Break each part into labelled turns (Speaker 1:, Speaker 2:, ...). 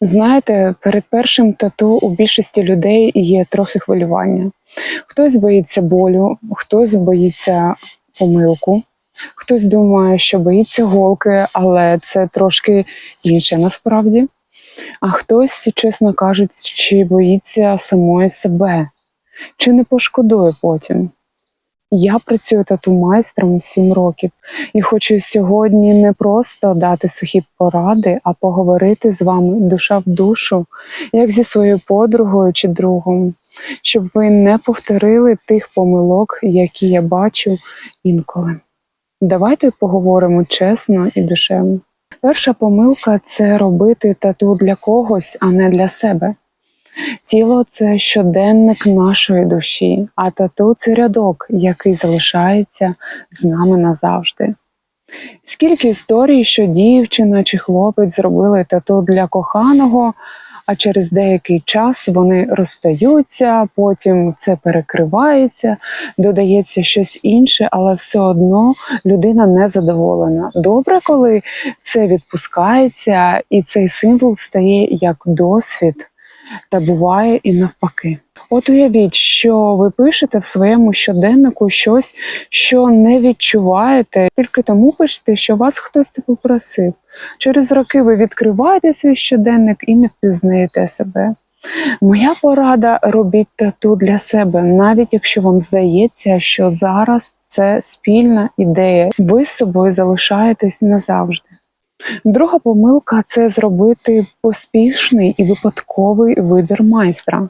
Speaker 1: Знаєте, перед першим тату у більшості людей є трохи хвилювання. Хтось боїться болю, хтось боїться помилку, хтось думає, що боїться голки, але це трошки інше насправді. А хтось, чесно кажучи, боїться самої себе, чи не пошкодує потім. Я працюю тату майстром 7 років і хочу сьогодні не просто дати сухі поради, а поговорити з вами душа в душу, як зі своєю подругою чи другом, щоб ви не повторили тих помилок, які я бачу інколи. Давайте поговоримо чесно і душевно. Перша помилка це робити тату для когось, а не для себе. Тіло це щоденник нашої душі, а тату це рядок, який залишається з нами назавжди. Скільки історій, що дівчина чи хлопець зробили тату для коханого, а через деякий час вони розстаються, потім це перекривається, додається щось інше, але все одно людина не задоволена. Добре, коли це відпускається, і цей символ стає як досвід та буває і навпаки. От уявіть, що ви пишете в своєму щоденнику щось, що не відчуваєте, тільки тому пишете, що вас хтось це попросив. Через роки ви відкриваєте свій щоденник і не впізнаєте себе. Моя порада робіть тату для себе, навіть якщо вам здається, що зараз це спільна ідея. Ви з собою залишаєтесь назавжди. Друга помилка це зробити поспішний і випадковий вибір майстра.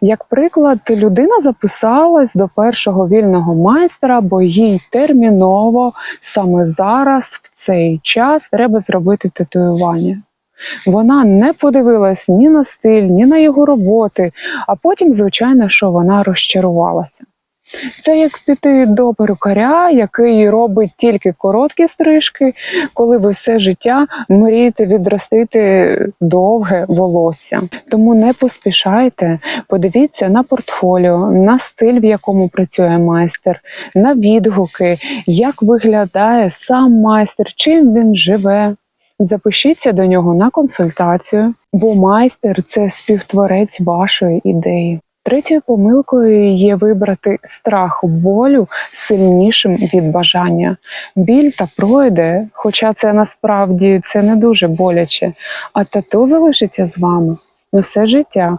Speaker 1: Як приклад, людина записалась до першого вільного майстра, бо їй терміново саме зараз, в цей час, треба зробити татуювання. Вона не подивилась ні на стиль, ні на його роботи, а потім, звичайно, що вона розчарувалася. Це як піти до перукаря, який робить тільки короткі стрижки, коли ви все життя мрієте відростити довге волосся. Тому не поспішайте, подивіться на портфоліо, на стиль, в якому працює майстер, на відгуки, як виглядає сам майстер, чим він живе. Запишіться до нього на консультацію, бо майстер це співтворець вашої ідеї. Третьою помилкою є вибрати страх болю сильнішим від бажання. Біль та пройде, хоча це насправді це не дуже боляче, а тату залишиться з вами на все життя.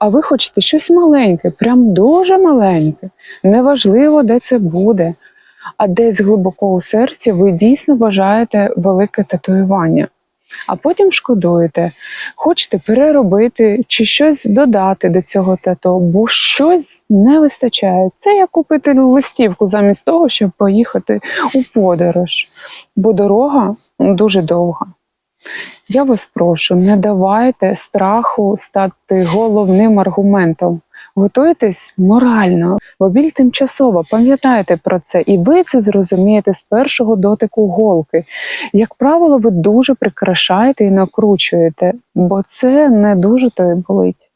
Speaker 1: А ви хочете щось маленьке, прям дуже маленьке. Неважливо, де це буде. А десь глибоко у серці ви дійсно бажаєте велике татуювання а потім шкодуєте, хочете переробити чи щось додати до цього тато, бо щось не вистачає. Це як купити листівку замість того, щоб поїхати у подорож, бо дорога дуже довга. Я вас прошу, не давайте страху стати головним аргументом. Готуйтесь морально, бо біль тимчасова, пам'ятайте про це, і ви це зрозумієте з першого дотику голки. Як правило, ви дуже прикрашаєте і накручуєте, бо це не дуже то і болить.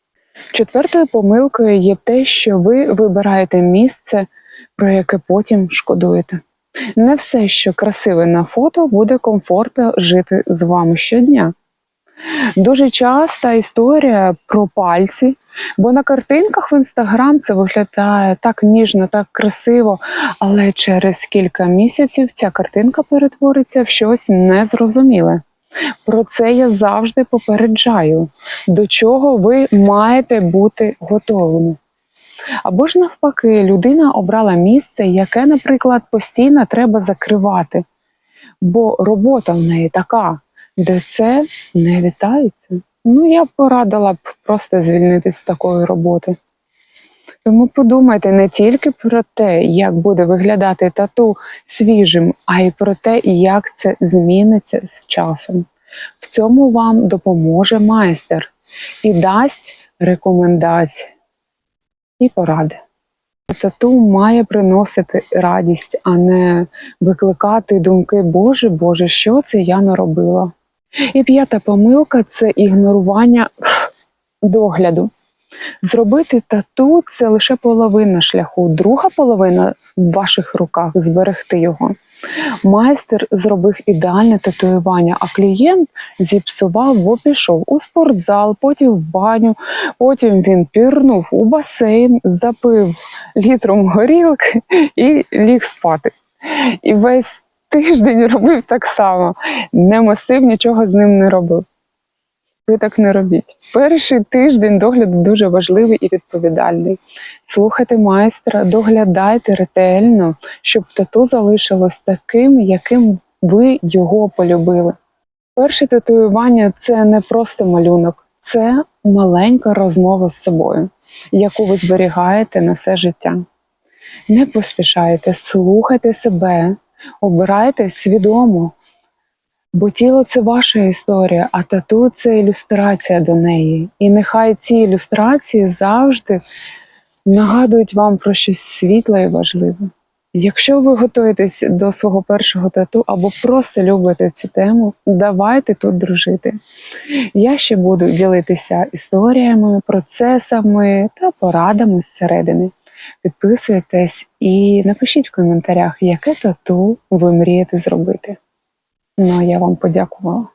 Speaker 1: Четвертою помилкою є те, що ви вибираєте місце, про яке потім шкодуєте. Не все, що красиве на фото, буде комфортно жити з вами щодня. Дуже часта історія про пальці, бо на картинках в інстаграм це виглядає так ніжно, так красиво, але через кілька місяців ця картинка перетвориться в щось незрозуміле. Про це я завжди попереджаю, до чого ви маєте бути готовими. Або ж навпаки, людина обрала місце, яке, наприклад, постійно треба закривати, бо робота в неї така де це не вітається. Ну, я порадила б просто звільнитися з такої роботи. Тому подумайте не тільки про те, як буде виглядати тату свіжим, а й про те, як це зміниться з часом. В цьому вам допоможе майстер і дасть рекомендації і поради. Тату має приносити радість, а не викликати думки Боже, Боже, що це я наробила. І п'ята помилка це ігнорування догляду. Зробити тату це лише половина шляху. Друга половина в ваших руках зберегти його. Майстер зробив ідеальне татуювання, а клієнт зіпсував, бо пішов у спортзал, потім в баню, потім він пірнув у басейн, запив літром горілки і ліг спати. І весь тиждень робив так само. Не мастив, нічого з ним не робив. Ви так не робіть. Перший тиждень догляду дуже важливий і відповідальний. Слухайте майстра, доглядайте ретельно, щоб тату залишилось таким, яким ви його полюбили. Перше татуювання це не просто малюнок, це маленька розмова з собою, яку ви зберігаєте на все життя. Не поспішайте, слухайте себе, обирайте свідомо. Бо тіло це ваша історія, а тату це ілюстрація до неї. І нехай ці ілюстрації завжди нагадують вам про щось світле і важливе. Якщо ви готуєтесь до свого першого тату або просто любите цю тему, давайте тут дружити. Я ще буду ділитися історіями, процесами та порадами зсередини. Підписуйтесь і напишіть в коментарях, яке тату ви мрієте зробити. Ну а я вам подякувала.